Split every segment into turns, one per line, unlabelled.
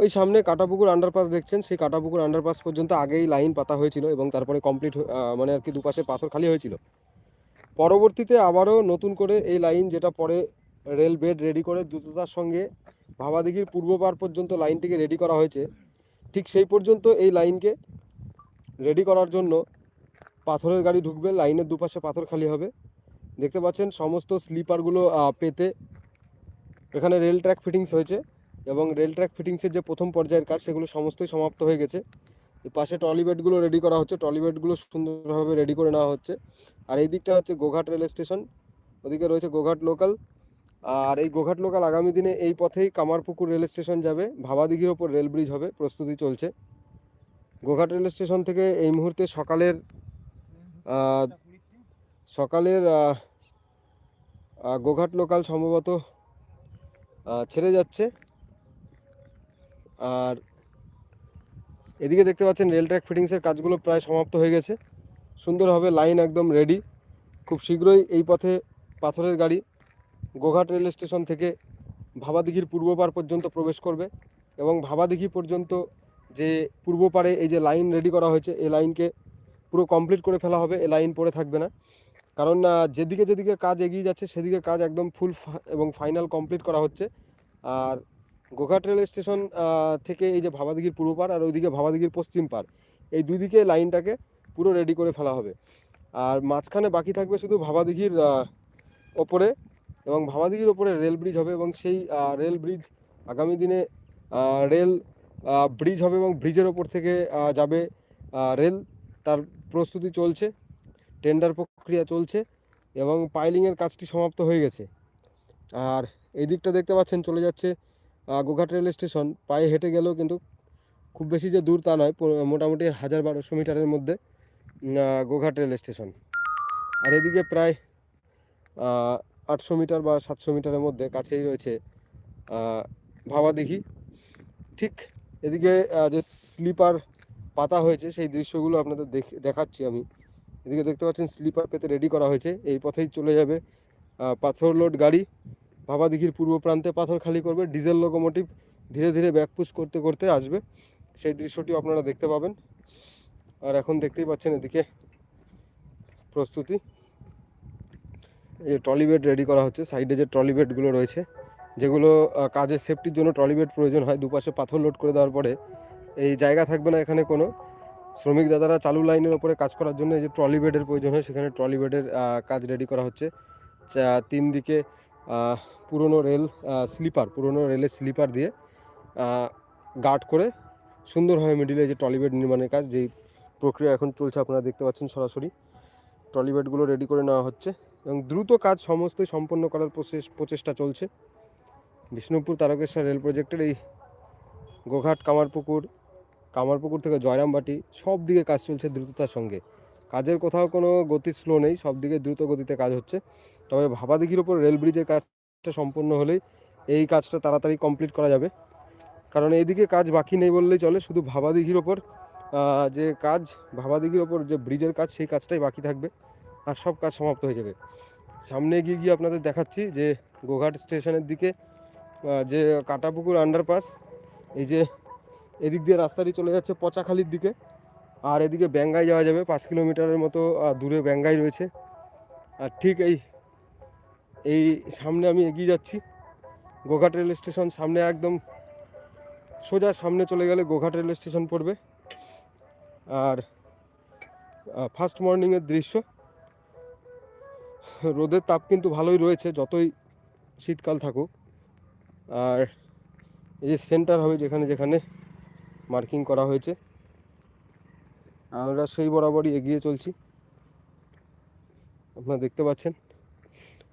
ওই সামনে কাটাপুকুর আন্ডারপাস দেখছেন, সেই কাটাপুকুর আন্ডারপাস পর্যন্ত আগেই লাইন পাতা হয়েছিল এবং তারপরে কমপ্লিট মানে আর কি দুপাশে পাথর খালি হয়েছিল। পরবর্তীতে আবারও নতুন করে এই লাইন যেটা পরে রেল বেড রেডি করে দ্রুততার সঙ্গে ভাবাদিঘির পূর্ব পার পর্যন্ত লাইনটিকে রেডি করা হয়েছে, ঠিক সেই পর্যন্ত এই লাইনকে রেডি করার জন্য পাথরের গাড়ি ঢুকবে লাইনের দুপাশে পাথর খালি হবে। দেখতে পাচ্ছেন, সমস্ত স্লিপারগুলো পেতে এখানে রেল ট্র্যাক ফিটিংস হয়েছে। এবং রেল ট্র্যাক ফিটিংসের যে প্রথম পর্যায়ের কাজ, সেগুলো সমস্তই সমাপ্ত হয়ে গেছে। পাশে ট্রলি বেডগুলো রেডি করা হচ্ছে। ট্রলি বেডগুলো সুন্দরভাবে রেডি করে নেওয়া হচ্ছে। আর এই দিকটা হচ্ছে গোঘাট রেল স্টেশন ওদিকে রয়েছে গোঘাট লোকাল আর এই গোঘাট লোকাল আগামী দিনে এই পথেই কামারপুকুর রেল স্টেশন যাবে। ভাবাদিঘির ওপর রেল ব্রিজ হবে। প্রস্তুতি চলছে। গোঘাট রেল স্টেশন থেকে এই মুহূর্তে সকালের সকালের গোঘাট লোকাল সম্ভবত ছেড়ে যাচ্ছে। আর এদিকে দেখতে পাচ্ছেন রেল ট্র্যাক ফিটিংসের কাজগুলো প্রায় সমাপ্ত হয়ে গেছে। সুন্দরভাবে লাইন একদম রেডি খুব শীঘ্রই এই পথে পাথরের গাড়ি গোঘাট রেল স্টেশন থেকে ভাবাদিঘির পূর্ব পার পর্যন্ত প্রবেশ করবে এবং ভাবাদিঘি পর্যন্ত যে পূর্ব পারে এই যে লাইন রেডি করা হয়েছে, এই লাইনকে পুরো কমপ্লিট করে ফেলা হবে, এই লাইন পড়ে থাকবে না। কারণ যেদিকে যেদিকে কাজ এগিয়ে যাচ্ছে, সেদিকে কাজ একদম ফুল এবং ফাইনাল কমপ্লিট করা হচ্ছে। আর গোঘাট রেল স্টেশন থেকে এই যে ভাবাদিঘির পূর্ব পার আর ওইদিকে ভাবাদিঘির পশ্চিম পার এই দুই দিকে লাইনটাকে পুরো রেডি করে ফেলা হবে। আর মাঝখানে বাকি থাকবে শুধু ভাবাদিঘির ওপরে এবং ভাবাদিঘির ওপরে রেল ব্রিজ হবে এবং সেই রেল ব্রিজ আগামী দিনে রেল ব্রিজ হবে এবং ব্রিজের ওপর থেকে যাবে রেল তার প্রস্তুতি চলছে টেন্ডার প্রক্রিয়া চলছে এবং পাইলিংয়ের কাজটি সমাপ্ত হয়ে গেছে। আর এই দিকটা দেখতে পাচ্ছেন, চলে যাচ্ছে গোঘাট রেল স্টেশন পায়ে হেঁটে গেলেও কিন্তু খুব বেশি যে দূর তা নয় মোটামুটি হাজার বারোশো মিটারের মধ্যে গোঘাট রেল স্টেশন। আর এদিকে প্রায় আটশো মিটার বা সাতশো মিটারের মধ্যে কাছেই রয়েছে আহ, ভাবাদিঘি। ঠিক এদিকে যে স্লিপার পাতা হয়েছে সেই দৃশ্যগুলো আপনাদের দেখ- দেখাচ্ছি আমি। এদিকে দেখতে পাচ্ছেন স্লিপার পেতে রেডি করা হয়েছে এই পথেই চলে যাবে পাথর লোড গাড়ি। ভাবাদিঘির পূর্ব প্রান্তে পাথর খালি করবে, ডিজেল লোকোমোটিভ ধীরে ধীরে ব্যাকপুশ করতে করতে আসবে। সেই দৃশ্যটিও আপনারা দেখতে পাবেন। আর এখন দেখতেই পাচ্ছেন এদিকে প্রস্তুতি। এই ট্রলি বেড রেডি করা হচ্ছে। সাইডে যে ট্রলি বেডগুলো রয়েছে, যেগুলো কাজের সেফটির জন্য ট্রলি বেড প্রয়োজন হয়, দুপাশে পাথর লোড করে দেওয়ার পরে এই জায়গা থাকবে না এখানে কোনো। শ্রমিক দাদারা চালু লাইনের ওপরে কাজ করার জন্য এই যে ট্রলি বেডের প্রয়োজন হয়, সেখানে ট্রলি বেডের কাজ রেডি করা হচ্ছে। তিন দিকে পুরনো রেল স্লিপার, পুরনো রেলের স্লিপার দিয়ে গার্ড করে সুন্দরভাবে মিডিলে যে টলিবেড নির্মাণের কাজ, যেই প্রক্রিয়া এখন চলছে আপনারা দেখতে পাচ্ছেন সরাসরি টলিবেডগুলো রেডি করে নেওয়া হচ্ছে এবং দ্রুত কাজ সমস্তই সম্পন্ন করার প্রচেষ- প্রচেষ্টা চলছে। বিষ্ণুপুর তারকেশ্বর রেল প্রজেক্টের এই গোঘাট, কামারপুকুর কামারপুকুর থেকে জয়রামবাটি সব দিকে কাজ চলছে দ্রুততার সঙ্গে। কাজের কোথাও কোনো গতি স্লো নেই, সব দিকে দ্রুত গতিতে কাজ হচ্ছে। তবে ভাবাদিঘির ওপর রেল ব্রিজের কাজটা সম্পূর্ণ হলেই এই কাজটা তাড়াতাড়ি কমপ্লিট করা যাবে। কারণ এইদিকে কাজ বাকি নেই বললেই চলে, শুধু ভাবাদিঘির ওপর যে কাজ, ভাবাদিঘির ওপর যে ব্রিজের কাজ, সেই কাজটাই বাকি থাকবে আর সব কাজ সমাপ্ত হয়ে যাবে। সামনে গিয়ে গিয়ে আপনাদের দেখাচ্ছি যে গোঘাট স্টেশনের দিকে যে কাটাপুকুর আন্ডারপাস, এই যে এদিক দিয়ে রাস্তাটি চলে যাচ্ছে পচাখালির দিকে। আর এদিকে ব্যাঙ্গাই যাওয়া যাবে, পাঁচ কিলোমিটারের মতো দূরে ব্যাঙ্গাই রয়েছে। আর ঠিক এই এই সামনে আমি এগিয়ে যাচ্ছি। গোঘাট রেল স্টেশন সামনে একদম সোজা সামনে চলে গেলে গোঘাট রেল স্টেশন পড়বে। আর ফার্স্ট মর্নিংয়ের দৃশ্য। রোদের তাপ কিন্তু ভালোই রয়েছে, যতই শীতকাল থাকুক। আর এই যে সেন্টার হবে যেখানে যেখানে মার্কিং করা হয়েছে। আমরা সেই বরাবরই এগিয়ে চলছি। আপনারা দেখতে পাচ্ছেন।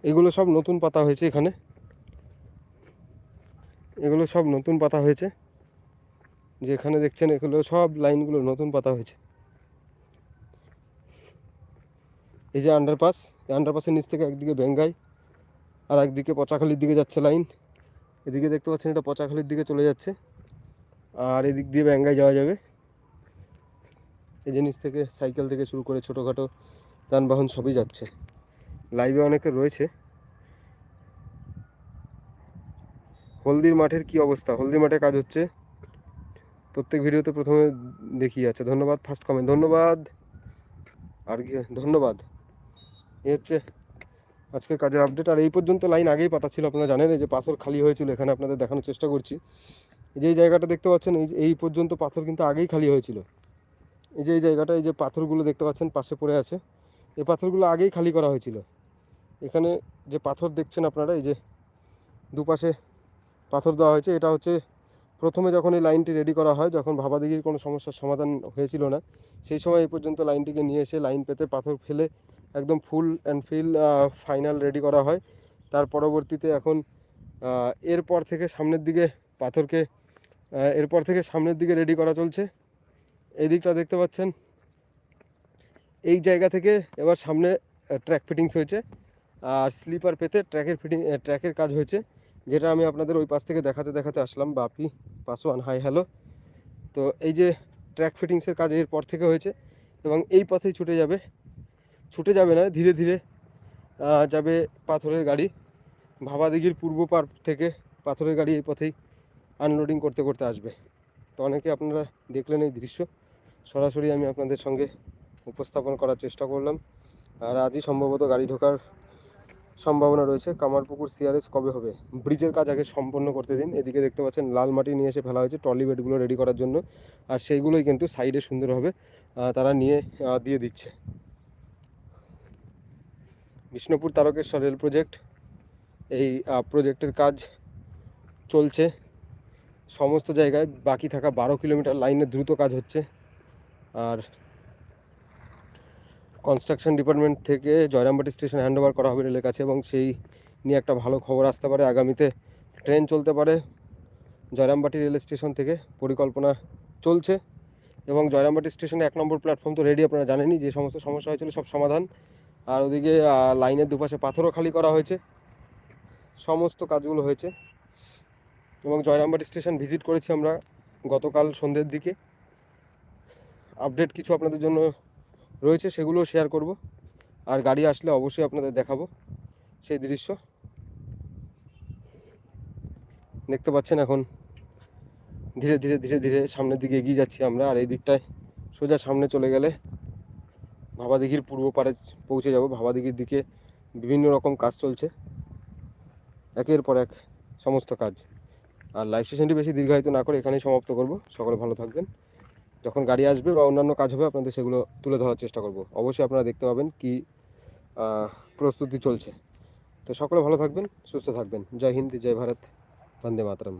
এগুলো সব নতুন পাতা হয়েছে এখানে। এগুলো সব নতুন পাতা হয়েছে। যেখানে দেখছেন, এগুলো সব লাইনগুলো নতুন পাতা হয়েছে। এই যে আন্ডারপাস আন্ডারপাসের নিচ থেকে একদিকে বেঙ্গাই আর একদিকে পচাখালির দিকে যাচ্ছে লাইন। এদিকে দেখতে পাচ্ছেন, এটা পচাখালির দিকে চলে যাচ্ছে। আর এদিক দিয়ে ব্যাঙ্গাই যাওয়া যাবে। এই জিনিস থেকে, সাইকেল থেকে শুরু করে ছোটোখাটো যানবাহন সবই যাচ্ছে। লাইভে অনেকে রয়েছে। হলদির মাঠের কি অবস্থা? হলদির মাঠে কাজ হচ্ছে। প্রত্যেক ভিডিওতে প্রথমে দেখিয়ে আছে ধন্যবাদ ফার্স্ট কমেন্ট ধন্যবাদ। আর কি? ধন্যবাদ। এ হচ্ছে আজকের কাজের আপডেট আর এই পর্যন্ত লাইন আগেই পাতা ছিল, আপনারা জানেন এই যে পাথর খালি হয়েছিল, এখানে আপনাদের দেখানোর চেষ্টা করছি। যে জায়গাটা দেখতে পাচ্ছেন, এই এই পর্যন্ত পাথর কিন্তু আগেই খালি হয়েছিল। এই যে, এই জায়গাটা, এই যে পাথরগুলো দেখতে পাচ্ছেন, পাশে পড়ে আছে। এই পাথরগুলো আগেই খালি করা হয়েছিল। এখানে যে পাথর দেখছেন আপনারা, এই যে দুপাশে পাথর দেওয়া হয়েছে, এটা হচ্ছে প্রথমে যখন এই লাইনটি রেডি করা হয়, যখন ভাবাদিঘির কোনো সমস্যার সমাধান হয়েছিল না, সেই সময় এই পর্যন্ত লাইনটিকে নিয়ে এসে লাইন পেতে পাথর ফেলে একদম full and fill final ready করা হয়। তার পরবর্তীতে এখন এরপর থেকে সামনের দিকে পাথরকে এরপর থেকে সামনের দিকে রেডি করা চলছে। এই দিকটা দেখতে পাচ্ছেন। এই জায়গা থেকে এবার সামনে ট্র্যাক ফিটিংস হয়েছে। আর স্লিপার পেতে ট্র্যাকের ফিটিং ট্র্যাকের কাজ হয়েছে। যেটা আমি আপনাদের ওই পাশ থেকে দেখাতে দেখাতে আসলাম। Bapi, Paswan, hi, hello. তো এই যে ট্র্যাক ফিটিংসের কাজ এর পর থেকে হয়েছে এবং এই পথেই ছুটে যাবে। ছুটে যাবে না, ধীরে ধীরে যাবে পাথরের গাড়ি। ভাবাদিঘির পূর্ব পার থেকে পাথরের গাড়ি এই পথেই আনলোডিং করতে করতে আসবে। তো অনেকে আপনারা দেখলেন এই দৃশ্য। সরাসরি আমি আপনাদের সঙ্গে উপস্থাপন করার চেষ্টা করলাম। আর আজই সম্ভবত গাড়ি ঢোকার সম্ভাবনা রয়েছে। কামারপুকুর সিআরএস কবে হবে? ব্রিজের কাজ আগে সম্পন্ন করতে দিন। এদিকে দেখতে পাচ্ছেন, লাল মাটি নিয়ে এসে ফেলা হয়েছে ট্রলি বেডগুলো রেডি করার জন্য। আর সেইগুলোই কিন্তু সাইডে সুন্দরভাবে তারা নিয়ে দিয়ে দিচ্ছে। বিষ্ণুপুর তারকেশ্বর রেল প্রজেক্ট এই প্রজেক্টের কাজ চলছে। সমস্ত জায়গায় বাকি থাকা বারো কিলোমিটার লাইনে দ্রুত কাজ হচ্ছে। আর কনস্ট্রাকশন ডিপার্টমেন্ট থেকে জয়রামবাটি স্টেশন হ্যান্ড ওভার করা হবে রেলের কাছে এবং সেই নিয়ে একটা ভালো খবর আসতে পারে। আগামীতে ট্রেন চলতে পারে। জয়রামবাটি রেল স্টেশন থেকে পরিকল্পনা চলছে এবং জয়রামবাটি স্টেশনে এক নম্বর প্ল্যাটফর্ম তো রেডি আপনারা জানেনই যে সমস্ত সমস্যা হয়েছিল সব সমাধান। আর ওদিকে লাইনের দুপাশে পাথরও খালি করা হয়েছে। সমস্ত কাজগুলো হয়েছে। এবং জয়রামবাটি স্টেশন ভিজিট করেছি আমরা গতকাল সন্ধ্যের দিকে। আপডেট কিছু আপনাদের জন্য রয়েছে, সেগুলো শেয়ার করব। আর গাড়ি আসলে অবশ্যই আপনাদের দেখাবো সেই দৃশ্য। দেখতে পাচ্ছেন এখন ধীরে ধীরে ধীরে ধীরে সামনের দিকে এগিয়ে যাচ্ছি আমরা, আর এই দিকটায় সোজা সামনে চলে গেলে ভাবাদিঘির পূর্ব পারে পৌঁছে যাব। ভাবাদিঘির দিকে বিভিন্ন রকম কাজ চলছে, একের পর এক সমস্ত কাজ। আর লাইভ সেশনটি বেশি দীর্ঘায়িত না করে এখানেই সমাপ্ত করব। সকলে ভালো থাকবেন। যখন গাড়ি আসবে বা অন্যান্য কাজ হবে, আপনাদের সেগুলো তুলে ধরার চেষ্টা করব। অবশ্যই আপনারা দেখতে পাবেন কি প্রস্তুতি চলছে। তো সকলে ভালো থাকবেন, সুস্থ থাকবেন। জয় হিন্দ, জয় ভারত, বন্দে মাতরম।